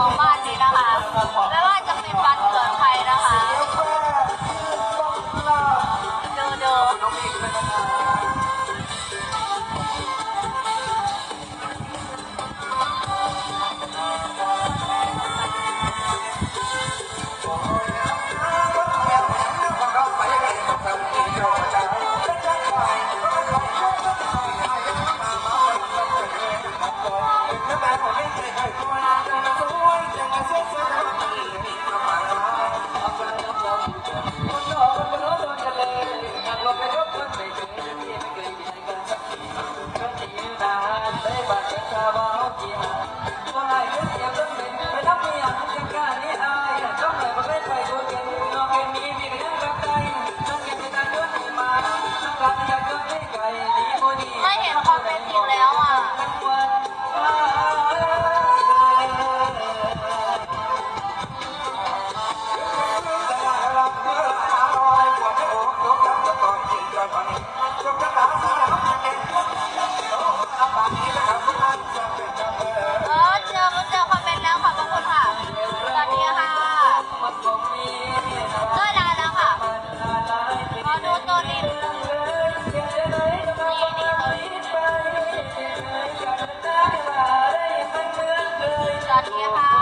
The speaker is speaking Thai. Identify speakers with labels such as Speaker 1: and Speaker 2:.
Speaker 1: ของบ้านนี้นะคะไม่ว่าจะเป็นบ้านเกิดใครนะคะเดินเดิน 老师好